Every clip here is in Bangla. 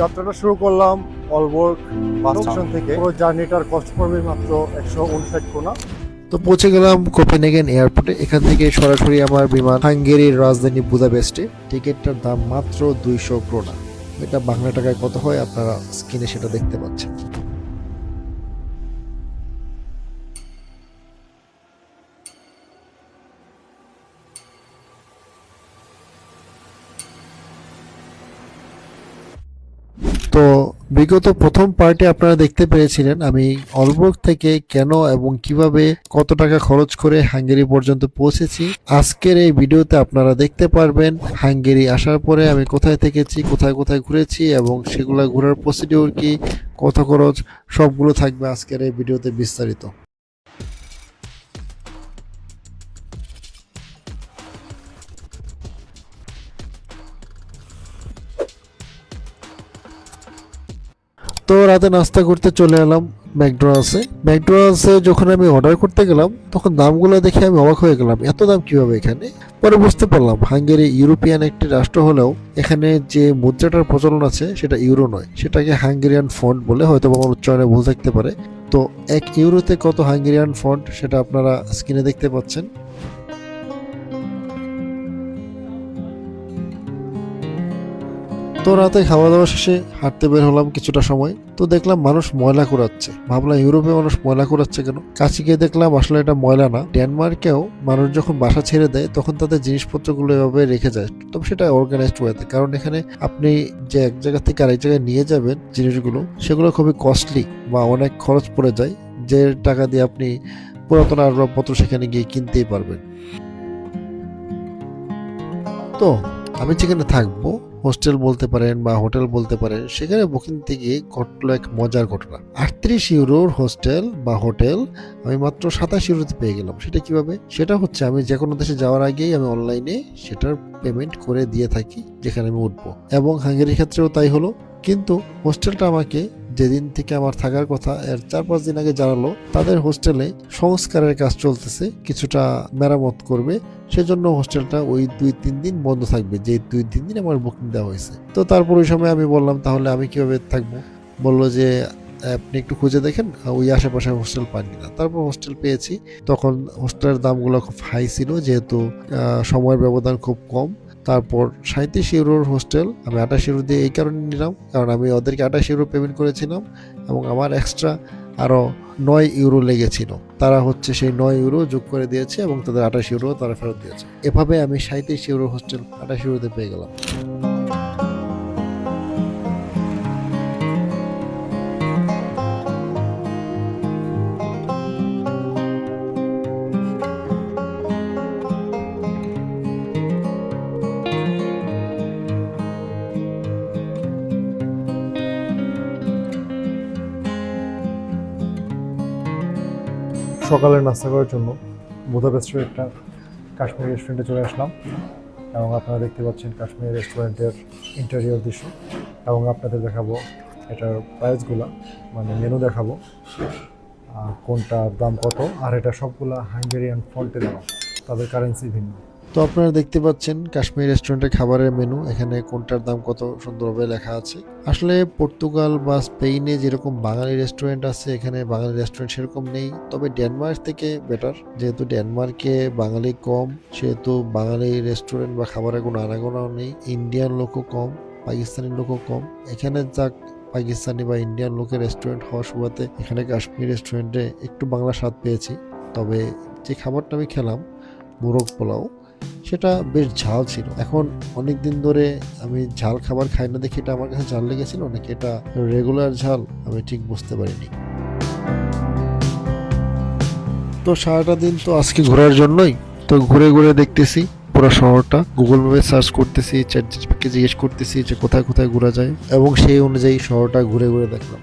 যাত্রাটা শুরু করলাম অলবর্গ বাস স্টেশন থেকে। পুরো জার্নিটার কষ্ট পড়বে মাত্র একশো উনষাট কোনা তো পৌঁছে গেলাম কোপেনহেগেন এয়ারপোর্টে এখান থেকে সরাসরি আমার বিমান হাঙ্গেরির রাজধানী বুদাপেস্টে। টিকিটটার দাম মাত্র দুইশো ক্রোনা এটা বাংলা টাকায় কত হয় আপনারা স্ক্রিনে সেটা দেখতে পাচ্ছেন। তো বিগত প্রথম পার্টে আপনারা দেখতে পেয়েছিলেন আমি অলবর্গ থেকে কেন এবং কীভাবে কত টাকা খরচ করে হাঙ্গেরি পর্যন্ত পৌঁছেছি। আজকের এই ভিডিওতে আপনারা দেখতে পারবেন হাঙ্গেরি আসার পরে আমি কোথায় থেকেছি, কোথায় কোথায় ঘুরেছি এবং সেগুলো ঘোরার প্রসিডিওর কি, কত খরচ, সবগুলো থাকবে আজকের এই ভিডিওতে বিস্তারিত। তো রাতে নাস্তা করতে চলে এলাম ম্যাকডোনাল্ডসে। ম্যাকডোনাল্ডসে যখন আমি অর্ডার করতে গেলাম, তখন দামগুলো দেখে আমি অবাক হয়ে গেলাম, এত দাম কীভাবে এখানে? পরে বুঝতে পারলাম, হাঙ্গেরি ইউরোপিয়ান একটি রাষ্ট্র হলেও এখানে যে মুদ্রাটার প্রচলন আছে, সেটা ইউরো নয়। সেটাকে হাঙ্গেরিয়ান ফন্ট বলে হয়তো আমার উচ্চারণে ভুল থাকতে পারে। তো এক ইউরোতে কত হাঙ্গেরিয়ান ফন্ট সেটা আপনারা স্ক্রিনে দেখতে পাচ্ছেন। তো রাতে খাওয়া দাওয়া শেষে হাঁটতে বের হলাম কিছুটা সময়। তো দেখলাম মানুষ ময়লা কুড়াচ্ছে। ভাবলাম, ইউরোপে মানুষ ময়লা কুড়াচ্ছে কেন? কাছে গিয়ে দেখলাম, আসলে এটা ময়লা না। ডেনমার্কেও মানুষ যখন বাসা ছেড়ে দেয়, তখন তাদের জিনিসপত্রগুলো এভাবে রেখে যায়। তবে সেটা অর্গানাইজড ওয়েতে কারণ এখানে আপনি যে এক জায়গা থেকে আরেক জায়গায় নিয়ে যাবেন জিনিসগুলো, সেগুলো খুবই কস্টলি বা অনেক খরচ পড়ে যায়, যে টাকা দিয়ে আপনি পুরাতন আসবাবপত্র সেখানে গিয়ে কিনতেই পারবেন। তো আমি যেখানে থাকব হোস্টেল বলতে পারেন বা হোটেল বলতে পারেন, সেখানে বুকিং থেকে ঘটলো এক মজার ঘটনা। আটত্রিশ ইউরোর হোস্টেল বা হোটেল আমি মাত্র সাতাশ ইউরোতে পেয়ে গেলাম। সেটা কীভাবে? সেটা হচ্ছে আমি যে কোনো দেশে যাওয়ার আগেই আমি অনলাইনে সেটার পেমেন্ট করে দিয়ে থাকি, যেখানে আমি উঠবো। এবং হাঙ্গেরির ক্ষেত্রেও তাই হলো। কিন্তু হোস্টেলটা আমাকে যেদিন থেকে আমার থাকার কথা, এর চার পাঁচ দিন আগে জানালো, তাদের হোস্টেলে সংস্কারের কাজ চলতেছে, কিছুটা মেরামত করবে, সেজন্য হোস্টেলটা ওই দুই তিন দিন বন্ধ থাকবে যে দুই তিন দিন আমার বুকিং দেওয়া হয়েছে। তো তারপর ওই সময় আমি বললাম, তাহলে আমি কীভাবে থাকব? বলল যে, আপনি একটু খুঁজে দেখেন, ওই আশেপাশে হোস্টেল পান কিনা। তারপর হোস্টেল পেয়েছি। তখন হোস্টেলের দামগুলো খুব হাই ছিল, যেহেতু সময়ের ব্যবধান খুব কম। তারপর সাঁত্রিশ ইউরোর হোস্টেল, আমি আঠাশ ইউরো দিয়ে এই কারণে নিলাম, কারণ আমি ওদেরকে আঠাশ ইউরো পেমেন্ট করেছিলাম এবং আমার এক্সট্রা আরও নয় ইউরো লেগেছিল। তারা হচ্ছে সেই নয় ইউরো যোগ করে দিয়েছে এবং তাদের আঠাশ ইউরো তারা ফেরত দিয়েছে। এভাবে আমি সাঁত্রিশ ইউরো হোস্টেল আঠাশ ইউরোতে পেয়ে গেলাম। সকালে নাস্তা করার জন্য বুদাপেস্টের একটা কাশ্মীর রেস্টুরেন্টে চলে আসলাম এবং আপনারা দেখতে পাচ্ছেন কাশ্মীর রেস্টুরেন্টের ইন্টেরিয়র দৃশ্য এবং আপনাদের দেখাবো এটার প্রাইসগুলো মানে মেনু দেখাবো আর কোনটার দাম কত, আর এটা সবগুলা হাঙ্গেরিয়ান ফন্টে দেওয়া, তাদের কারেন্সি ভিন্ন। তো আপনারা দেখতে পাচ্ছেন কাশ্মীর রেস্টুরেন্টের খাবারের মেনু এখানে কোনটার দাম কত সুন্দরভাবে লেখা আছে। আসলে পর্তুগাল বা স্পেনে যেরকম বাঙালি রেস্টুরেন্ট আছে, এখানে বাঙালি রেস্টুরেন্ট সেরকম নেই। তবে ডেনমার্ক থেকে বেটার যেহেতু ডেনমার্কে বাঙালি কম, সেহেতু বাঙালি রেস্টুরেন্ট বা খাবারের কোনো আনাগোনাও নেই। ইন্ডিয়ান লোকও কম, পাকিস্তানি লোকও কম। এখানে যাক, পাকিস্তানি বা ইন্ডিয়ান লোকের রেস্টুরেন্ট হওয়ার সুবাদে এখানে কাশ্মীর রেস্টুরেন্টে একটু বাংলা স্বাদ পেয়েছি। তবে যে খাবারটা আমি খেলাম, মোরগ পোলাও। সেটা বেশ ঝাল ছিল। এখন অনেক দিন ধরে আমি ঝাল খাবার খাই না দেখে এটা আমার কাছে ঝাল লেগেছিল নাকি এটা রেগুলার ঝাল আমি ঠিক বুঝতে পারিনি। তো সারাটা দিন তো আজকে ঘোরার জন্যই। তো ঘুরে ঘুরে দেখতেছি পুরো শহরটা। গুগল ম্যাপে সার্চ করতেছি চ্যাট জিপিকে জিজ্ঞেস করতেছি যে কোথায় কোথায় ঘোরা যায়। এবং সেই অনুযায়ী শহরটা ঘুরে ঘুরে দেখলাম।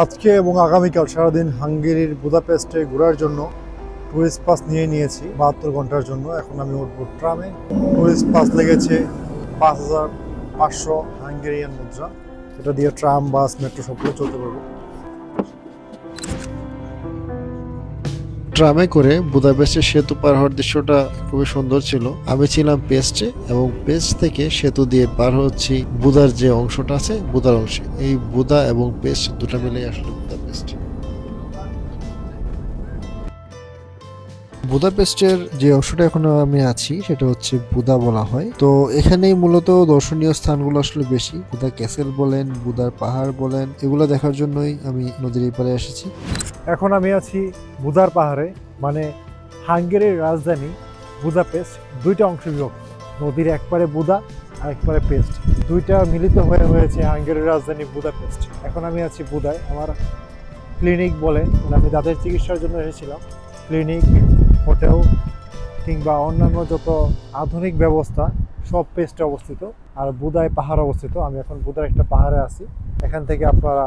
আজকে এবং আগামীকাল সারাদিন হাঙ্গেরির বুদাপেস্টে ঘোরার জন্য ট্যুরিস্ট পাস নিয়ে নিয়েছি বাহাত্তর ঘণ্টার জন্য। এখন আমি উঠবো ট্রামে। ট্যুরিস্ট পাস লেগেছে পাঁচ হাজার পাঁচশো হাঙ্গেরিয়ান মুদ্রা। এটা দিয়ে ট্রাম, বাস, মেট্রো সবগুলো চলতে পারব। ট্রামে করে বুদাপেস্টের সেতু পার হওয়ার দৃশ্যটা খুবই সুন্দর ছিল। আমি ছিলাম পেস্টে এবং পেস্ট থেকে সেতু দিয়ে পার হচ্ছি বুদার যে অংশটা আছে, বুদার অংশে। এই বুদা এবং পেস্ট দুটা মিলে আসলে বুদাপেস্টের যে অংশটা এখন আমি আছি, সেটা হচ্ছে বুদা বলা হয়। তো এখানেই মূলত দর্শনীয় স্থানগুলো আসলে বেশি। বুদা ক্যাসেল বলেন, বুদার পাহাড় বলেন, এগুলো দেখার জন্যই আমি নদীর এই পারে এসেছি। এখন আমি আছি বুদার পাহাড়ে মানে হাঙ্গেরির রাজধানী বুদাপেস্ট। দুইটা অংশ বিভক্ত, নদীর একপারে বুদা আর একপারে পেস্ট। দুইটা মিলিত হয়ে হয়েছে হাঙ্গেরির রাজধানী বুদাপেস্ট। এখন আমি আছি বুদায়। আমার ক্লিনিক বলে মানে আমি দাঁতের চিকিৎসার জন্য এসেছিলাম ক্লিনিক হোটেল কিংবা অন্যান্য যত আধুনিক ব্যবস্থা, সব পেস্টে অবস্থিত। আর বুদায় পাহাড় অবস্থিত। আমি এখন বুদার একটা পাহাড়ে আছি। এখান থেকে আপনারা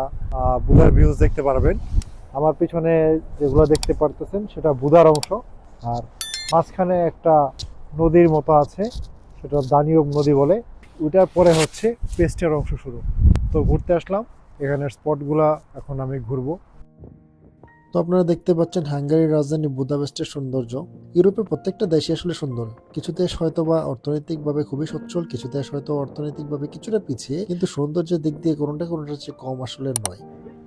বুদার ভিউজ দেখতে পারবেন। আমার পিছনে যেগুলো দেখতে পারতেছেন, সেটা বুদার অংশ। আর মাঝখানে একটা নদীর মতো আছে। সেটা দানিয়ব নদী বলে। ওটার পরে হচ্ছে পেস্টের অংশ শুরু। তো ঘুরতে আসলাম। এখানের স্পটগুলা এখন আমি ঘুরবো। তো আপনারা দেখতে পাচ্ছেন হাঙ্গারির রাজধানী বুদাপেস্টের সৌন্দর্য। ইউরোপের প্রত্যেকটা দেশই আসলে সুন্দর। কিছু দেশ হয়তো বা অর্থনৈতিকভাবে খুবই সচ্ছল, কিছু দেশ হয়তো অর্থনৈতিকভাবে কিছুটা পিছিয়ে, কিন্তু সৌন্দর্যের দিক দিয়ে কোনোটা কোনোটা চেয়ে কম আসলে নয়।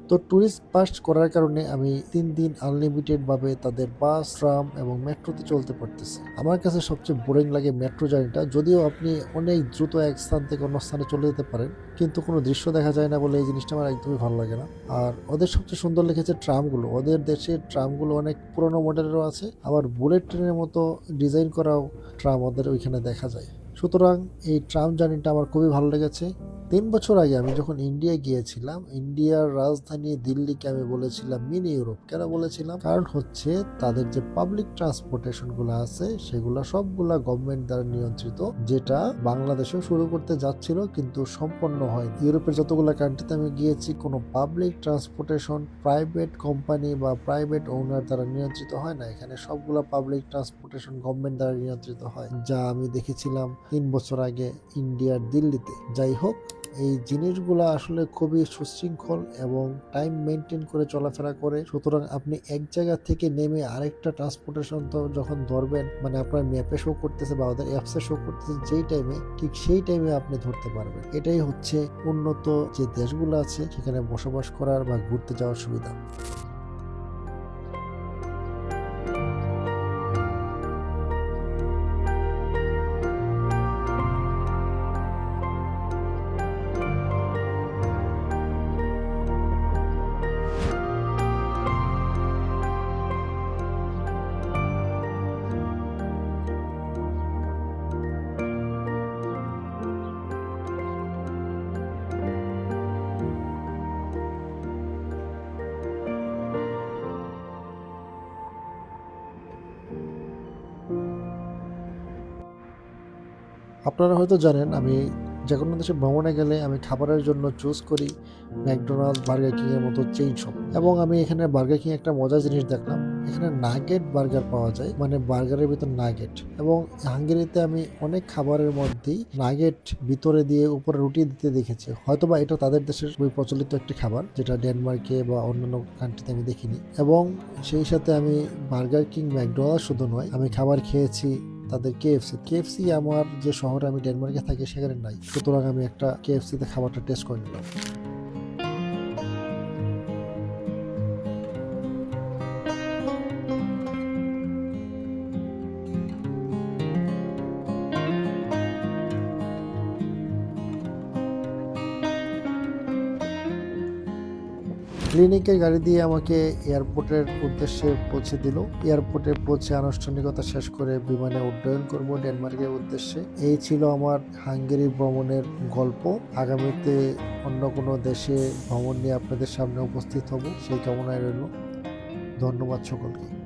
তো ট্যুরিস্ট পাস করার কারণে আমি তিন দিন আনলিমিটেড ভাবে তাদের বাস ট্রাম এবং মেট্রোতে চলতে পারতেছি। আমার কাছে সবচেয়ে বোরিং লাগে মেট্রো জার্নিটা যদিও আপনি অনেক দ্রুত এক স্থান থেকে অন্য স্থানে চলে যেতে পারেন, কিন্তু কোনো দৃশ্য দেখা যায় না বলে এই জিনিসটা আমার একদমই ভালো লাগে না। আর ওদের সবচেয়ে সুন্দর লেগেছে ট্রামগুলো ওদের দেশের ট্রামগুলো অনেক পুরনো মডেলেরও আছে। আবার বুলেট ট্রেনের মতো ডিজাইন করাও ট্রাম ওদের ওইখানে দেখা যায়। সুতরাং এই ট্রাম জার্নিটা আমার খুবই ভালো লেগেছে। তিন বছর আগে আমি যখন ইন্ডিয়া গিয়েছিলাম ইন্ডিয়ার রাজধানী দিল্লিকে আমি বলেছিলাম মিনি ইউরোপ কেন বলেছিলাম? কারণ হচ্ছে তাদের যে পাবলিক ট্রান্সপোর্টেশনগুলো আছে, সেগুলো সবগুলা গভর্নমেন্ট দ্বারা নিয়ন্ত্রিত, যেটা বাংলাদেশেও শুরু করতে যাচ্ছিল কিন্তু সম্পন্ন হয় ইউরোপের যতগুলো কান্ট্রিতে আমি গিয়েছি, কোনো পাবলিক ট্রান্সপোর্টেশন প্রাইভেট কোম্পানি বা প্রাইভেট ওনার দ্বারা নিয়ন্ত্রিত হয় না। এখানে সবগুলা পাবলিক ট্রান্সপোর্টেশন গভর্নমেন্ট দ্বারা নিয়ন্ত্রিত হয়, যা আমি দেখেছিলাম তিন বছর আগে ইন্ডিয়ার দিল্লিতে। যাই হোক এই জিনিসগুলো আসলে খুবই সুশৃঙ্খল এবং টাইম মেনটেন করে চলাফেরা করে। সুতরাং আপনি এক জায়গা থেকে নেমে আরেকটা ট্রান্সপোর্টেশন তো যখন ধরবেন মানে আপনার ম্যাপে শো করতেছে বা ওদের অ্যাপসে শো করতেছে, যেই টাইমে ঠিক সেই টাইমে আপনি ধরতে পারবেন। এটাই হচ্ছে উন্নত যে দেশগুলো আছে, সেখানে বসবাস করার বা ঘুরতে যাওয়ার সুবিধা। আপনারা হয়তো জানেন, আমি যে কোনো দেশে ভ্রমণে গেলে আমি খাবারের জন্য চুজ করি ম্যাকডোনাল্ডস, বার্গার কিং এর মতো চেইন শপ এবং আমি এখানে বার্গার কিং একটা মজার জিনিস দেখলাম, এখানে নাগেট বার্গার পাওয়া যায় মানে বার্গারের ভিতর নাগেট। এবং হাঙ্গেরিতে আমি অনেক খাবারের মধ্যেই নাগেট ভিতরে দিয়ে উপরে রুটি দিতে দেখেছি। হয়তোবা এটা তাদের দেশের খুবই প্রচলিত একটি খাবার, যেটা ডেনমার্কে বা অন্যান্য কান্ট্রিতে আমি দেখিনি। এবং সেই সাথে আমি বার্গার কিং ম্যাকডোনাল্ড শুধু নয়, আমি খাবার খেয়েছি তাদের কেএফসি কেএফসি আমার যে শহরে আমি ডেনমার্কে থাকি সেখানে নাই। সুতরাং আমি একটা কেএফসিতে খাবারটা টেস্ট করে নিলাম। ক্লিনিকের গাড়ি দিয়ে আমাকে এয়ারপোর্টের উদ্দেশ্যে পৌঁছে দিল। এয়ারপোর্টে পৌঁছে আনুষ্ঠানিকতা শেষ করে বিমানে উড্ডয়ন করব ডেনমার্কের উদ্দেশ্যে। এই ছিল আমার হাঙ্গেরি ভ্রমণের গল্প। আগামীতে অন্য কোনো দেশে ভ্রমণ নিয়ে আপনাদের সামনে উপস্থিত হব। সেই কামনায় রইল। ধন্যবাদ সকলকে।